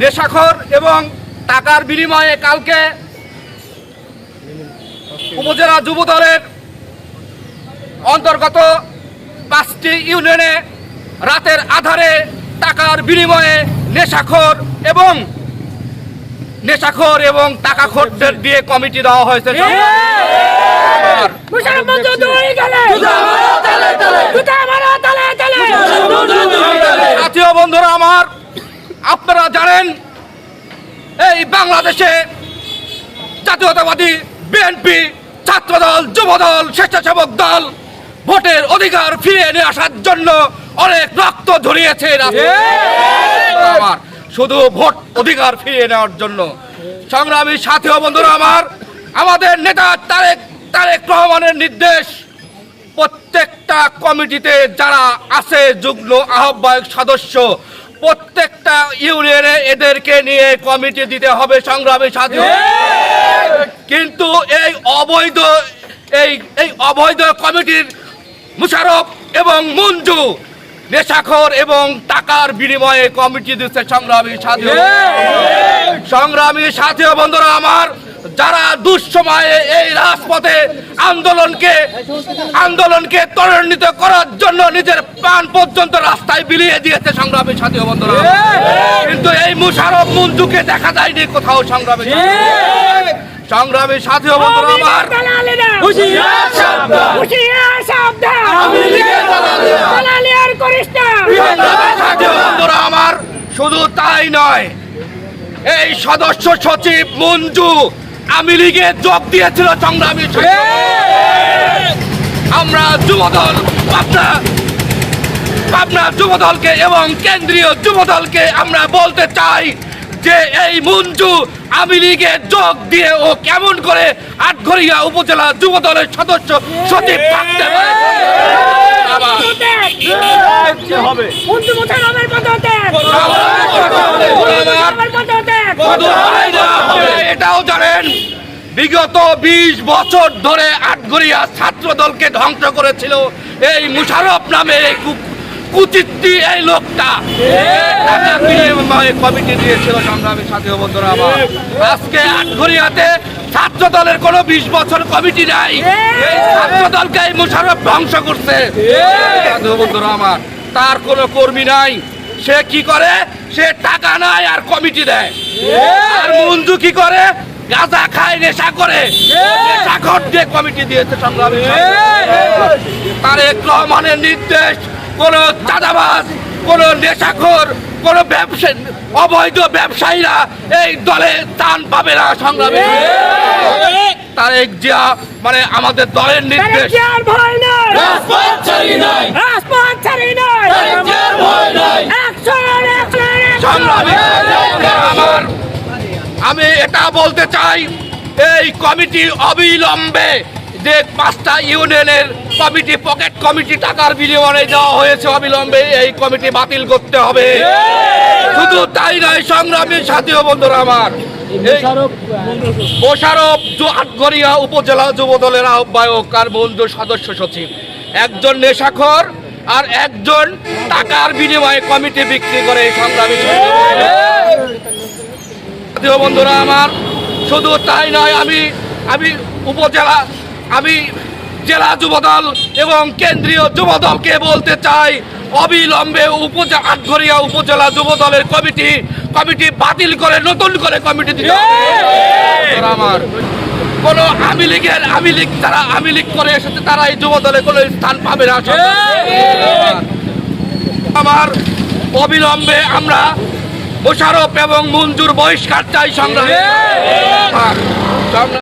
নেশাখর এবং টাকার বিনিময়ে কালকে উপজেলা যুব দলের অন্তর্গত পাঁচটি ইউনিয়নে রাতের আধারে টাকার বিনিময়ে নেশাখর এবং নেশাখর এবং টাকা টাকাখোরদের দিয়ে কমিটি দেওয়া হয়েছে। জাতীয় বন্ধুরা আমার আপনারা জানেন, এই বাংলাদেশে জাতীয়তাবাদী বিএনপি ছাত্রদল, যুবদল, স্বেচ্ছাসেবক দল ভোটের অধিকার ফিরিয়ে নিয়ে আসার জন্য অনেক রক্ত ঝরিয়েছে আমার শুধু ভোট অধিকার ফিরিয়ে নেওয়ার জন্য। সংগ্রামী সাথী বন্ধুরা আমার, আমাদের নেতা তারেক তারেক রহমানের নির্দেশ, প্রত্যেকটা কমিটিতে যারা আছে যুগ্ম আহ্বায়ক সদস্য প্রত্যেকটা ইউনিয়নে এদেরকে নিয়ে কমিটি দিতে হবে সংগ্রামী সাথী কিন্তু এই অবৈধ এই এই অবৈধ কমিটির মুশারফ এবং মঞ্জু নেশাখর এবং টাকার বিনিময়ে কমিটি দিচ্ছে সংগ্রামী সাথী সংগ্রামী সাথী বন্ধুরা আমার যারা দুঃসময়ে এই রাজপথে আন্দোলনকে আন্দোলনকে ত্বরান্বিত করার জন্য নিজের প্রাণ পর্যন্ত রাস্তায় বিলিয়ে দিয়েছে সংগ্রামী সাথী বন্ধুরা। কিন্তু এই মুশারফ মঞ্জুকে দেখা যায়নি কোথাও সংগ্রামী। সংগ্রামী সাথী বন্ধুরা আমার বন্ধুরা আমার শুধু তাই নয় এই সদস্য সচিব মঞ্জু আমি লীগে যোগ দিয়েছিল সংগ্রামী। আমরা যুবদল পাবনা পাবনা যুবদলকে এবং কেন্দ্রীয় যুবদলকে আমরা বলতে চাই যে এই মঞ্জু আমি লীগে যোগ দিয়ে ও কেমন করে আটঘরিয়া উপজেলা যুবদলের সদস্য সচিব থাকতে পারে। হবে এটাও জানেন, বিগত ২০ বছর ধরে আটঘরিয়া ছাত্র দলকে ধ্বংস করেছিল এই মুশারফ নামে এই কুচিত্তি এই লোকটা। কমিটি দিয়েছিল সংগ্রামী সাথী বন্ধুরা আমার। আজকে আটঘরিয়াতে ছাত্র দলের কোনো বিশ বছর কমিটি নাই। ছাত্র দলকে এই মুশারফ ধ্বংস করছে। সাথী বন্ধুরা আমার, তার কোনো কর্মী নাই। সে কি করে? সে টাকা নাই আর কমিটি দেয়। আর মঞ্জু কি করে? গাঁজা খায় নেশা করে। নেশা ঘর দিয়ে কমিটি দিয়েছে সংগ্রামী তারেক রহমানের নির্দেশ কোন চাঁদাবাজ কোন নেশাখোর কোন ব্যবসায়ী অবৈধ ব্যবসায়ীরা এই দলে স্থান পাবে না সংগ্রামী তারেক জিয়া মানে আমাদের দলের নির্দেশ। আর ভয় নাই। রাজপথ ছাড়ি নাই। রাজপথ ছাড়ি নাই। ভয় নাই। আমি এটা বলতে চাই, এই কমিটি অবিলম্বে যে পাঁচটা ইউনিয়নের কমিটি, পকেট কমিটি টাকার বিনিময়ে দেওয়া হয়েছে অবিলম্বে, এই কমিটি বাতিল করতে হবে। শুধু তাই নয়, সংগ্রামী সাথী বন্ধুরা আমার মোশারফ আটঘরিয়া উপজেলা যুব দলের আহ্বায়ক আর বন্ধু সদস্য সচিব। একজন নেশাখর আর একজন টাকার বিনিময়ে কমিটি বিক্রি করে এই সংগ্রামী প্রিয় বন্ধুরা আমার শুধু তাই নয় আমি আমি উপজেলা আমি জেলা যুবদল এবং কেন্দ্রীয় যুবদলকে বলতে চাই অবিলম্বে উপজেলা আটঘরিয়া উপজেলা যুবদলের কমিটি কমিটি বাতিল করে নতুন করে কমিটি দিতে। আমার কোন আওয়ামী লীগের আওয়ামী লীগ যারা আওয়ামী লীগ করে এসেছে তারা এই যুবদলে কোনো স্থান পাবে না। আমার অবিলম্বে আমরা মোশারফ এবং মঞ্জুর বহিষ্কার চাই সংগ্রাম